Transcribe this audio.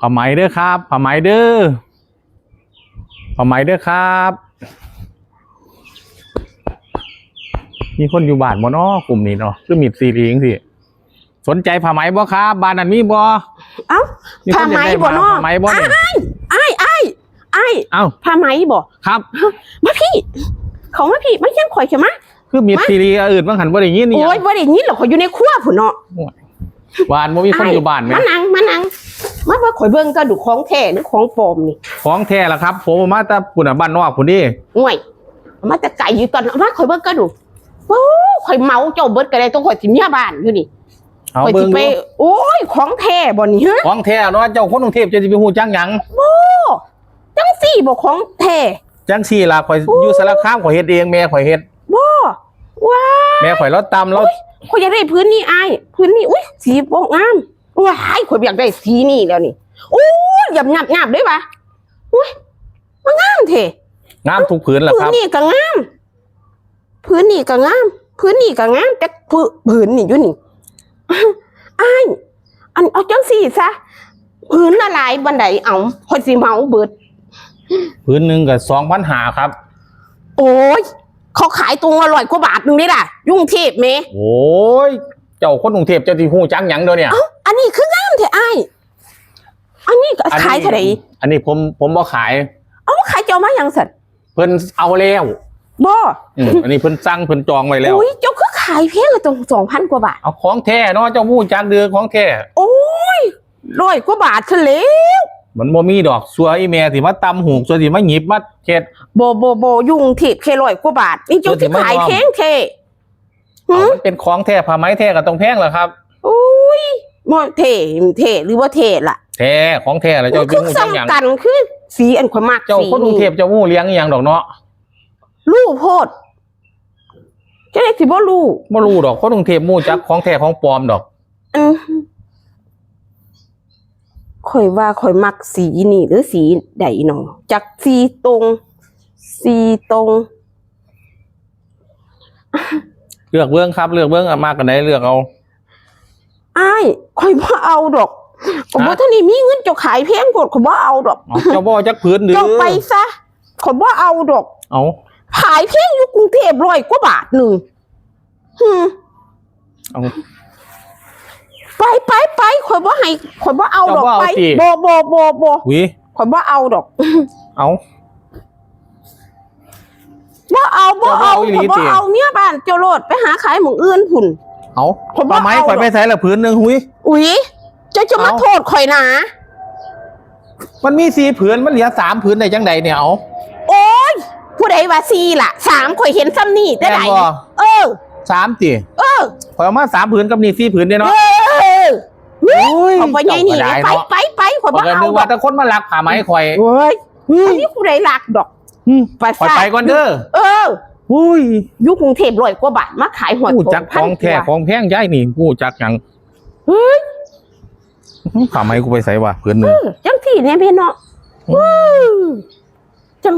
ผ้าไหมเด้อครับผ้าไหมเด้อผ้าไหมเด้อครับ มีคนอยู่บ้านบ่เนาะกลุ่มนี้เนาะคือมีดซีรีส์สิสนใจผ้าไหมบ่ครับบ้านนั้นมีบ่เอ้ามีคนผ้าไหมอยกด้บ่เนาะผ้าไหมบ่เนี่ยไอ้ไอ้ไอ้เอ้าผ้าไหมบ่ครับมาพี่เขามาพี่ไม่ยังข่อยใช่ไหมะคือมีดซีรีส์อื่นบางหันบ่ได้ยินนี่โอ้ยว่าได้ยินเหรอข่อยอยู่ในครัวพุ่นเนาะบ้านบ่มีคนอยู่บ้านแหมมานั่งมานั่ง มาว่าข่อยเบิ่งก็ดูของแท้หรือของปลอมนี่ของแท้ล่ะครับ ผมเอามาแต่ปุ่นน่ะบ้านนอกพุ่นนี่ห่วยเอามาแต่ไก่อยู่ตอนเอามาข่อยเบิ่งก็ดูโอ้ข่อยเมาเจ้าเบิดก็ได้ต้องข่อยสิเมียบ้านอยู่นี่เอาข่อยเบิ่สิงไปดูโอ้ยของแท้บ่นี่ฮะของแท้เนาะเจ้าคนกรุงเทพจะสิไปฮู้จักหยังจังสี่บ่ของแท้จังซี่ล่ะข่อยโอ้อยู่สารคามข่อยเฮ็ดเองแม่ข่อยเฮ็ดบ่ว้าแม่ข่อยเราตำเราข่อยอยากได้พื้นนี่อ้ายพื้นนี่อุ้ยสีบ่งาม ว้ายข่อยอยากได้สีนี่แล้วนี่โอ้ยหยับหยับหยับด้วยปะอุ้ยมันงามเท่งามทุกผืนล่ะพื้คนรับ นี่ก็งามพื้นนี่ก็งามพื้นนี่ก็งามแต่พื้นพื้นนี่อยู่นี่ อ้ายอันเอาจังสี่ซะพื้นละลายบันไดเอาคอยสิเมาเบิด ผืนหนึงก็2,500ครับ โอ้ย เขาขายตรงอร่อยกว่าบาทหนึงได้ล่ะ ยุ่งเทพเม โอ้ย เจ้าคนกรุงเทพเจ้าสิฮู้จักหยังเด้อเนี่ย เอ้าอันนี้คืองามเท่อ้ายอันนี้ก็อันนี้ ขายเท่าไหร่อันนี้ผมผมบ่ขาย เอามาขายเจ้ามาอย่างสัตว์เพิ่นเอาแล้วบ่อืมอันนี้เพิ่นสั่งเพิ่นจองไว้แล้ว อุ้ยเจ้าคือขายเพียงละตรงสองพันกว่าบาทเอาของแท้เนาะเจ้าฮู้จักเดือของแท้โอ้ยร้อยกว่าบาทเฉลยมันบ่มีดอกสัวอีแม่สิมาตำหูกสัวสิมาหยิบมาเฮ็ดโบโบโบยุ่งทิพย์เคร้อยกว่าบาทนี่เจ้าที่ขายแพงเท เอามันเป็นของแท้ผ้าไหมแท้ก็ต้องแพงล่ะครับโอ้ยมอเทเทหรือว่าเทล่ะแท้ของแท้แล้วเจ้าคืสิอฮู้จักหยังสำกันคือสีอันความมากเจ้าสีคนกรุงเทพเจ้าฮู้เลี้ยงอีหยังดอกเนาะลูกโพดเจะได้สิบ่ลูกบ่รู้ดอกคนกรุงเทพฮู้จักของแท้ของปลอมดอก อันข่อยว่าข่อยมักสีนี่ หรือสีใดหนอจากสีตรง สีตรงเลือกเบื้องครับเลือกเบื้องอะมากกันไหนเลือกเอาอ้ายข่อยบ่เอาดอกข่อยบ่ฮะท่านนี่มีเงินเจ้าขายแพงโพดข่อยบ่เอาดอกเอาเจ้าบ่จักพื้นหรือเจ้าไปซะข่อยบ่เอาดอก เอาขายเพียงอยู่กรุงเทพร้อยกว่าบาทหนึ่งหืมเอาไปไปไปข่อยบ่ให้ข่อยบ่เอาดอกเจ้าบ่เอาไปสิบ่บ่บ่บ่หวิข่อยบ่เอาดอก เอา บ่เอาบ่เจ้าบ่เอาเอาอีหลีข่อยบ่ติเอาเมียบ้านเจ้าโลดไปหาขายหม่องอื่นพุ่น เอาผมบ่เอาไม้เอา ข่อยไปใส่ละพื้นหนึงหุย อุ๊ยเจ้าจะมาเอาโทษข่อยนะมันมีสี่ผืนมันเหลือสามผืนได้จังใดเนี่ยเอาโอ๊ยผู้ใดว่าซีล่ะสามข่อยเห็นซ้ำนี่ได้ไหนแม่นบ่เออ สามติเออ ข่อยเอามาสามผืนกับนี่สี่ผืนเนี่ยเอเนาะออุ้ยข่อยบ่ใหญ่นี่เจ้าก็ไปได้เนาะ ไปไปข่อยข่บ่อยก็เอานึกดว่าอกแต่คนมาลักผ้าไหมข่อยโอ้ยเฮ้ยอันนี้ผู้ใดลักดอก อืมไปข่อยไปก่อนเด้อ เอออุ้ยอยู่กรุงเทพร้อยกว่าบาทมาขายหอยผู้จักของแท้ของแพงย้ายนี่ผู้จักหยังเฮ้ยผ้าไหมกูไปใส่ว่ะผืนหนึเองอจังที่เนี่ยพี่เนาะอืว้าว